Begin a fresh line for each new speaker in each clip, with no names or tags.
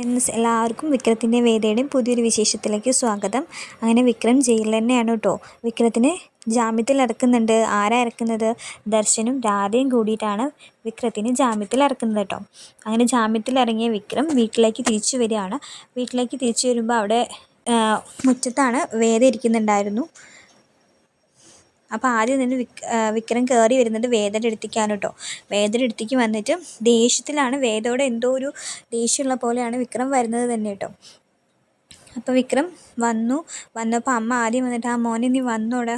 Friends എല്ലാവർക്കും വിക്രത്തിന്റെ വേദയുടെയും പുതിയൊരു വിശേഷത്തിലേക്ക് സ്വാഗതം. അങ്ങനെ വിക്രം ജയിലിൽ തന്നെയാണ് കേട്ടോ വിക്രത്തിന് ജാമ്യത്തിൽ ഇറക്കുന്നുണ്ട്. ആരാ ഇറക്കുന്നത്? ദർശനും രാധയും കൂടിയിട്ടാണ് വിക്രത്തിന് ജാമ്യത്തിൽ ഇറക്കുന്നത് കേട്ടോ അങ്ങനെ ജാമ്യത്തിൽ ഇറങ്ങിയ വിക്രം വീട്ടിലേക്ക് തിരിച്ചു വരികയാണ്. വീട്ടിലേക്ക് തിരിച്ചു വരുമ്പോൾ അവിടെ മുറ്റത്താണ് വേദ ഇരിക്കുന്നുണ്ടായിരുന്നു. അപ്പോൾ ആദ്യം തന്നെ വിക് വിക്രം കയറി വരുന്നത് വേദയുടെ അടുത്തേക്കാണ് കേട്ടോ. വേദയുടെ അടുത്തേക്ക് വന്നിട്ട് ദേഷ്യത്തിലാണ്. വേദയോടെ എന്തോ ഒരു ദേഷ്യമുള്ള പോലെയാണ് വിക്രം വരുന്നത് തന്നെ കേട്ടോ. അപ്പോൾ വിക്രം വന്നു. വന്നപ്പോൾ അമ്മ ആദ്യം വന്നിട്ട് ആ മോനെ നീ വന്നോടെ.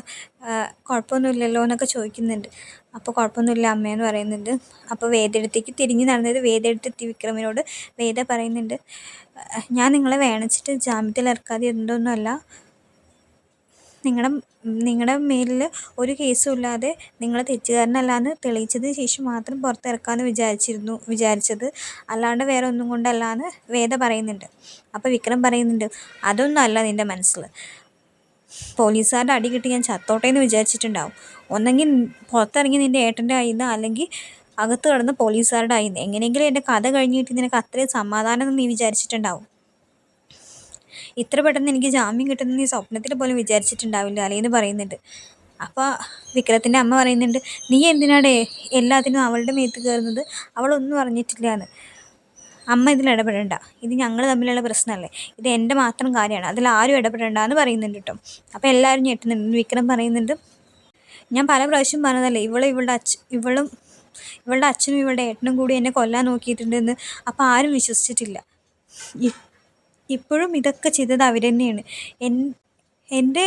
കുഴപ്പമൊന്നുമില്ലല്ലോ എന്നൊക്കെ ചോദിക്കുന്നുണ്ട്. അപ്പോൾ കുഴപ്പമൊന്നുമില്ല അമ്മയെന്ന് പറയുന്നുണ്ട്. അപ്പോൾ വേദയെടുത്തേക്ക് തിരിഞ്ഞ് നടന്നത് വേദയെടുത്തെത്തി വിക്രമിനോട് വേദ പറയുന്നുണ്ട് ഞാൻ നിങ്ങളെ വേണിച്ചിട്ട് ജാമ്യത്തിൽ ഇറക്കാതെ എന്തൊന്നുമല്ല. നിങ്ങളുടെ നിങ്ങളുടെ മേലിൽ ഒരു കേസും ഇല്ലാതെ നിങ്ങൾ തെറ്റുകാരനല്ലാന്ന് തെളിയിച്ചതിന് ശേഷം മാത്രം പുറത്തിറക്കാമെന്ന് വിചാരിച്ചിരുന്നു വിചാരിച്ചത്. അല്ലാണ്ട് വേറെ ഒന്നും കൊണ്ടല്ലാന്ന് വേദ പറയുന്നുണ്ട്. അപ്പോൾ വിക്രം പറയുന്നുണ്ട് അതൊന്നും അല്ല നിന്റെ മനസ്സിൽ പോലീസുകാരുടെ അടി കിട്ടി ഞാൻ ചത്തോട്ടെ എന്ന് വിചാരിച്ചിട്ടുണ്ടാവും. ഒന്നെങ്കിൽ പുറത്തിറങ്ങി നിന്റെ ഏട്ടന്റെ നിന്ന് അല്ലെങ്കിൽ അകത്ത് കിടന്ന് പോലീസുകാരുടെ നിന്ന് എങ്ങനെയെങ്കിലും എന്റെ കഥ കഴിഞ്ഞിട്ട് നിനക്ക് അത്രയും സമാധാനം നീ വിചാരിച്ചിട്ടുണ്ടാവും. ഇത്ര പെട്ടെന്ന് എനിക്ക് ജാമ്യം കിട്ടുന്ന നീ സ്വപ്നത്തിൽ പോലും വിചാരിച്ചിട്ടുണ്ടാവില്ല അല്ലേന്ന് പറയുന്നുണ്ട്. അപ്പോൾ വിക്രത്തിന്റെ അമ്മ പറയുന്നുണ്ട് നീ എന്തിനാടേ എല്ലാത്തിനും അവളുടെ മേത്ത് കയറുന്നത് അവളൊന്നും പറഞ്ഞിട്ടില്ല എന്ന് അമ്മ ഇതിൽ ഇടപെടണ്ട. ഇത് ഞങ്ങൾ തമ്മിലുള്ള പ്രശ്നമല്ലേ. ഇത് എന്റെ മാത്രം കാര്യമാണ്. അതിൽ ആരും ഇടപെടണ്ട എന്ന് പറയുന്നുണ്ട് കേട്ടോ. അപ്പോൾ എല്ലാവരും ഞെട്ടുന്നുണ്ട്. വിക്രം പറയുന്നുണ്ട് ഞാൻ പല പ്രാവശ്യം പറഞ്ഞതല്ലേ ഇവളെ ഇവളുടെ അച്ഛ ഇവളും ഇവളുടെ അച്ഛനും ഇവളുടെ ഏട്ടനും കൂടി എന്നെ കൊല്ലാൻ നോക്കിയിട്ടുണ്ടെന്ന്. അപ്പോൾ ആരും വിശ്വസിച്ചിട്ടില്ല. ഇപ്പോഴും ഇതൊക്കെ ചെയ്തത് അവർ തന്നെയാണ് എൻ എന്റെ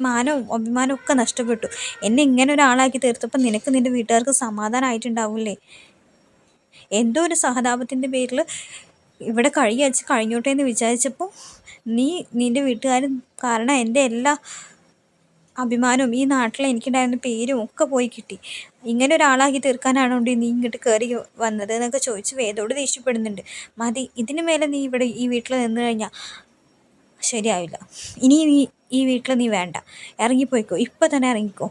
മാനവും അഭിമാനവും ഒക്കെ നഷ്ടപ്പെട്ടു. എന്നെ ഇങ്ങനെ ഒരാളാക്കി തീർത്തപ്പോൾ നിനക്ക് നിന്റെ വീട്ടുകാർക്ക് സമാധാനമായിട്ടുണ്ടാവില്ലേ? എന്തോ ഒരു സഹതാപത്തിന്റെ പേരിൽ ഇവിടെ കഴിയച്ച് കഴിഞ്ഞോട്ടെ എന്ന് വിചാരിച്ചപ്പോൾ നീ നിന്റെ വീട്ടുകാരും കാരണം എന്റെ എല്ലാ അഭിമാനവും ഈ നാട്ടിൽ എനിക്കുണ്ടായിരുന്ന പേരും ഒക്കെ പോയി കിട്ടി. ഇങ്ങനെ ഒരാളാക്കി തീർക്കാനാണോ നീ ഇങ്ങോട്ട് കയറി വന്നത് എന്നൊക്കെ ചോദിച്ച് വേദോട് ദേഷ്യപ്പെടുന്നുണ്ട്. മതി ഇതിന് മേലെ നീ ഇവിടെ ഈ വീട്ടിൽ നിന്ന് കഴിഞ്ഞാൽ ശരിയാവില്ല. ഇനി നീ ഈ വീട്ടിൽ നീ വേണ്ട. ഇറങ്ങിപ്പോയിക്കോ. ഇപ്പം തന്നെ ഇറങ്ങിക്കോ.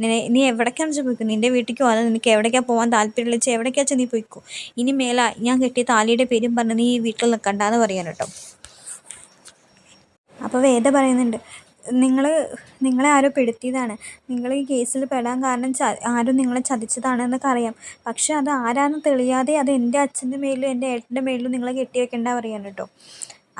നിന്നെ നീ എവിടേക്കാണെന്ന് വെച്ചാൽ പോയിക്കോ നിന്റെ വീട്ടിലേക്കോ അതോ നിനക്ക് എവിടേക്കാണ് പോകാൻ താല്പര്യമുള്ള വെച്ചാൽ എവിടേക്കാ വെച്ചാൽ നീ പോയിക്കോ? ഇനി മേല ഞാൻ കെട്ടിയ താലിയുടെ പേരും പറഞ്ഞ് നീ ഈ വീട്ടിൽ നിൽക്കണ്ടെന്ന് പറയാൻ കേട്ടോ. അപ്പോൾ വേദ പറയുന്നുണ്ട് നിങ്ങൾ നിങ്ങളെ ആരോ പെടുത്തിയതാണ്. നിങ്ങൾ ഈ കേസിൽ പെടാൻ കാരണം ച ആരും നിങ്ങളെ ചതിച്ചതാണെന്നൊക്കെ അറിയാം. പക്ഷേ അത് ആരാണെന്ന് തെളിയാതെ അത് എന്റെ അച്ഛന്റെ മേലും എന്റെ ഏട്ടന്റെ മേലും നിങ്ങളെ കെട്ടി പറയാണ് കേട്ടോ.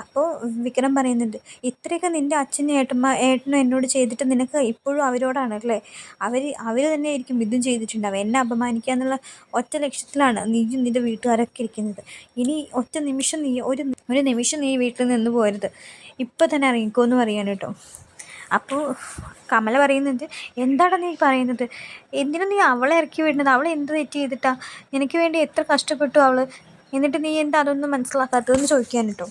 അപ്പോൾ വിക്രം പറയുന്നുണ്ട് ഇത്രയൊക്കെ നിന്റെ അച്ഛനും ഏട്ടന്മ ഏട്ടനും എന്നോട് ചെയ്തിട്ട് നിനക്ക് ഇപ്പോഴും അവരോടാണ് അല്ലേ? അവർ അവർ തന്നെ ആയിരിക്കും ഇതും ചെയ്തിട്ടുണ്ടാവുക. എന്നെ അപമാനിക്കുക എന്നുള്ള ഒറ്റ ലക്ഷ്യത്തിലാണ് നീയും നിന്റെ വീട്ടുകാരൊക്കെ ഇരിക്കുന്നത്. ഇനി ഒറ്റ നിമിഷം നീ ഒരു ഒരു നിമിഷം നീ വീട്ടിൽ നിന്ന് പോരുത്. ഇപ്പം തന്നെ ഇറങ്ങിക്കോ എന്ന് പറയാൻ കേട്ടോ. അപ്പോൾ കമല പറയുന്നുണ്ട് എന്താണ് നീ പറയുന്നത്? എന്തിനാ നീ അവളെ ഇറക്കി വിടുന്നത്? അവൾ എന്ത് തെറ്റ് ചെയ്തിട്ടാ? നിനക്ക് വേണ്ടി എത്ര കഷ്ടപ്പെട്ടു അവൾ എന്നിട്ട് നീ എന്താ അതൊന്നും മനസ്സിലാക്കാത്തതെന്ന് ചോദിക്കാൻ കേട്ടോ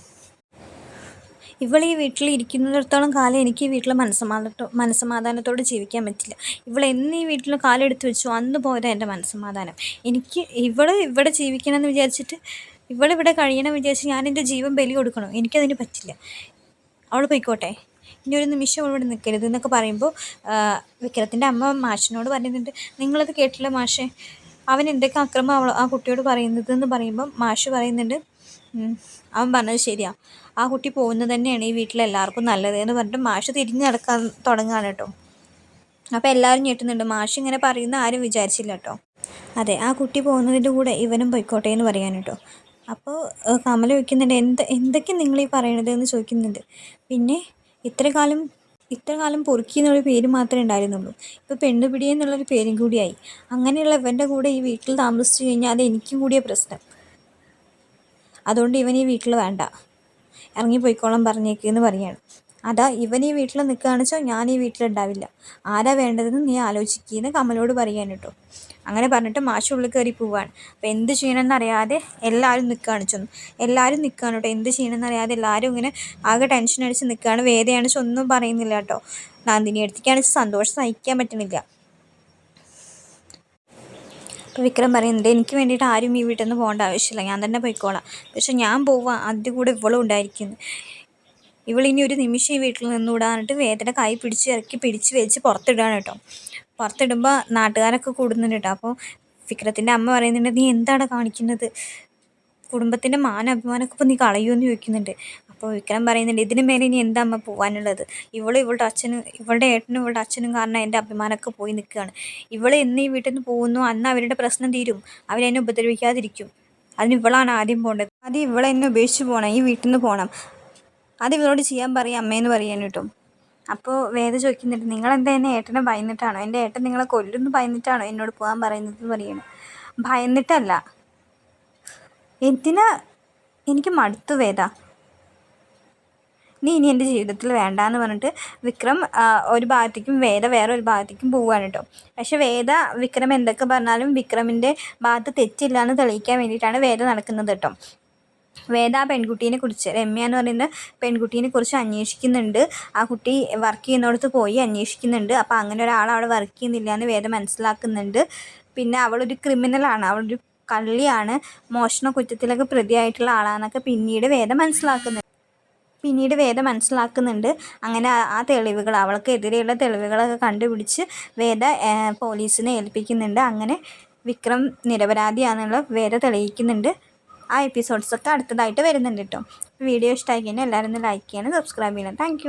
ഇവൾ ഈ വീട്ടിൽ ഇരിക്കുന്നിടത്തോളം കാലം എനിക്ക് ഈ വീട്ടിൽ മനസ്സമാധാനത്തോ മനസ്സമാധാനത്തോടെ ജീവിക്കാൻ പറ്റില്ല. ഇവൾ എന്ന് ഈ വീട്ടിൽ കാലെടുത്ത് വെച്ചു. അന്ന് പോയതാണ് എന്റെ മനസ്സമാധാനം. എനിക്ക് ഇവൾ ഇവിടെ ജീവിക്കണമെന്ന് വിചാരിച്ചിട്ട് ഇവളിവിടെ കഴിയണമെന്ന് വിചാരിച്ച് ഞാൻ എന്റെ ജീവൻ ബലി കൊടുക്കണം? എനിക്കതിന് പറ്റില്ല. അവൾ പോയിക്കോട്ടെ. ഇനി ഒരു നിമിഷം ഇവിടെ നിൽക്കരുത് എന്നൊക്കെ പറയുമ്പോൾ വിക്രത്തിന്റെ അമ്മ മാഷിനോട് പറയുന്നുണ്ട് നിങ്ങളത് കേട്ടില്ല മാഷെ അവൻ എന്തൊക്കെ അക്രമം അവൾ ആ കുട്ടിയോട് പറയുന്നത് എന്ന് പറയുമ്പോൾ മാഷ് പറയുന്നുണ്ട് അവൻ പറഞ്ഞത് ശരിയാ ആ കുട്ടി പോകുന്നത് തന്നെയാണ് ഈ വീട്ടിലെല്ലാവർക്കും നല്ലത് എന്ന് പറഞ്ഞിട്ട് മാഷ് തിരിഞ്ഞ് നടക്കാൻ തുടങ്ങുകയാണ് കേട്ടോ. അപ്പോൾ എല്ലാവരും ഞെട്ടുന്നുണ്ട്. മാഷ് ഇങ്ങനെ പറയുന്ന ആരും വിചാരിച്ചില്ല കേട്ടോ. അതെ ആ കുട്ടി പോകുന്നതിന്റെ കൂടെ ഇവനും പൊയ്ക്കോട്ടെ എന്ന് പറയാൻ കേട്ടോ. അപ്പോൾ കമല ചോദിക്കുന്നുണ്ട് എന്ത് എന്തൊക്കെ നിങ്ങൾ ഈ പറയണത്? എന്ന് ചോദിക്കുന്നുണ്ട്. പിന്നെ ഇത്ര കാലം ഇത്ര കാലം പൊറുക്കി എന്നുള്ള പേര് മാത്രമേ ഉണ്ടായിരുന്നുള്ളൂ. ഇപ്പോൾ പെണ്ണുപിടി എന്നുള്ളൊരു പേരും കൂടിയായി. അങ്ങനെയുള്ള ഇവന്റെ കൂടെ ഈ വീട്ടിൽ താമസിച്ചു കഴിഞ്ഞാൽ അത് എനിക്കും കൂടിയ പ്രശ്നം. അതുകൊണ്ട് ഇവൻ ഈ വീട്ടിൽ വേണ്ട. ഇറങ്ങിപ്പോയിക്കോളാം പറഞ്ഞേക്ക് എന്ന് പറയാണ്. അതാ ഇവൻ ഈ വീട്ടിൽ നിൽക്കുകയാണെന്ന് വെച്ചാൽ ഞാൻ ഈ വീട്ടിലുണ്ടാവില്ല ആരാ വേണ്ടതെന്ന് നീ ആലോചിക്കുകയെന്ന് കമലോട് പറയാൻ കേട്ടോ. അങ്ങനെ പറഞ്ഞിട്ട് മാഷ് ഉള്ളിൽ കയറി പോവാണ്. അപ്പോൾ എന്ത് ചെയ്യണമെന്ന് അറിയാതെ എല്ലാവരും നിൽക്കുകയാണ് ചെന്നു. എല്ലാവരും നിൽക്കുകയാണ് കേട്ടോ. എന്ത് ചെയ്യണമെന്ന് അറിയാതെ എല്ലാവരും ഇങ്ങനെ ആകെ ടെൻഷൻ അടിച്ച് നിൽക്കുകയാണ് വേദയാണ് ഒന്നും പറയുന്നില്ല കേട്ടോ. നന്ദിനി എടുത്തിക്കാണ് സന്തോഷം സഹിക്കാൻ പറ്റുന്നില്ല അപ്പോൾ വിക്രം പറയുന്നുണ്ട് എനിക്ക് വേണ്ടിയിട്ട് ആരും ഈ വീട്ടിൽ നിന്ന് പോകേണ്ട ആവശ്യമില്ല. ഞാൻ തന്നെ പോയിക്കോളാം. പക്ഷെ ഞാൻ പോവാം. അതിന്റെ കൂടെ ഇവളും ഉണ്ടായിരിക്കുന്നു. ഇവളിനി ഒരു നിമിഷം ഈ വീട്ടിൽ നിന്നുകൂടാന്നിട്ട് വേദന കൈ പിടിച്ച് ഇറക്കി പിടിച്ച് വെച്ച് പുറത്തിടുകയാണ് കേട്ടോ. പുറത്തിടുമ്പോൾ നാട്ടുകാരൊക്കെ കൂടുന്നുണ്ട് കേട്ടോ അപ്പോൾ ഫിക്രത്തിന്റെ അമ്മ പറയുന്നുണ്ട് നീ എന്താണ് കാണിക്കുന്നത്? കുടുംബത്തിന്റെ മാന അഭിമാനമൊക്കെ ഇപ്പോൾ നീ കളയുമെന്ന് ചോദിക്കുന്നുണ്ട്. അപ്പോൾ വിക്രം പറയുന്നുണ്ട് ഇതിന് മേലെ ഇനി എന്താ അമ്മ പോകാനുള്ളത് ഇവൾ ഇവളുടെ അച്ഛനും ഇവളുടെ ഏട്ടനും ഇവളുടെ അച്ഛനും കാരണം എന്റെ അഭിമാനമൊക്കെ പോയി നിൽക്കുകയാണ്. ഇവൾ എന്ന് ഈ വീട്ടിൽ നിന്ന് പോകുന്നു അന്ന് അവരുടെ പ്രശ്നം തീരും. അവരെന്നെ ഉപദ്രവിക്കാതിരിക്കും. അതിന് ഇവളാണ് ആദ്യം പോകേണ്ടത്. ആദ്യം ഇവളെന്നെ ഉപേക്ഷിച്ച് പോകണം ഈ വീട്ടിൽ നിന്ന് പോകണം അത് ഇവളോട് ചെയ്യാൻ പറയാം അമ്മയെന്ന് പറയാൻ കേട്ടോ അപ്പോൾ വേദ ചോദിക്കുന്നുണ്ട് നിങ്ങളെന്താ എന്നെ ഏട്ടനെ ഭയന്നിട്ടാണോ? എന്റെ ഏട്ടൻ നിങ്ങളെ കൊല്ലുന്നു ഭയന്നിട്ടാണോ? എന്നോട് പോകാൻ പറയുന്നത്? പറയാണ്. ഭയന്നിട്ടല്ല. എന്തിനാ? എനിക്ക് മടുത്തു വേദ. നീ ഇനി എന്റെ ജീവിതത്തിൽ വേണ്ട എന്ന് പറഞ്ഞിട്ട് വിക്രം ഒരു ഭാഗത്തേക്കും വേദ വേറെ ഒരു ഭാഗത്തേക്കും പോവുകയാണ് കേട്ടോ. പക്ഷെ വേദ വിക്രം എന്തൊക്കെ പറഞ്ഞാലും വിക്രമിന്റെ ഭാഗത്ത് തെറ്റില്ല എന്ന് തെളിയിക്കാൻ വേണ്ടിയിട്ടാണ് വേദ നടക്കുന്നത് കേട്ടോ. വേദ പെൺകുട്ടീനെ കുറിച്ച്. രമ്യ എന്ന് പറയുന്ന പെൺകുട്ടീനെ കുറിച്ച് അന്വേഷിക്കുന്നുണ്ട്. ആ കുട്ടി വർക്ക് ചെയ്യുന്നിടത്ത് പോയി അന്വേഷിക്കുന്നുണ്ട്. അപ്പോൾ അങ്ങനെ ഒരാൾ അവിടെ വർക്ക് ചെയ്യുന്നില്ല എന്ന് വേദ മനസ്സിലാക്കുന്നുണ്ട്. പിന്നെ അവളൊരു ക്രിമിനലാണ് അവളൊരു കള്ളിയാണ്. മോഷണ കുറ്റത്തിലൊക്കെ പ്രതിയായിട്ടുള്ള ആളാണെന്നൊക്കെ പിന്നീട് വേദ മനസ്സിലാക്കുന്നുണ്ട്. പിന്നീട് വേദ മനസ്സിലാക്കുന്നുണ്ട്. അങ്ങനെ ആ- തെളിവുകൾ അവൾക്കെതിരെയുള്ള തെളിവുകളൊക്കെ കണ്ടുപിടിച്ച് വേദ പോലീസിനെ ഏൽപ്പിക്കുന്നുണ്ട്. അങ്ങനെ വിക്രം നിരപരാധിയാണെന്നുള്ള വേദ തെളിയിക്കുന്നുണ്ട്. ആ എപ്പിസോഡ്സൊക്കെ അടുത്തതായിട്ട് വരുന്നുണ്ട് കേട്ടോ വീഡിയോ ഇഷ്ടമായി കഴിഞ്ഞാൽ എല്ലാവരും ഒന്ന് ലൈക്ക് ചെയ്യണം സബ്സ്ക്രൈബ് ചെയ്യണം. താങ്ക്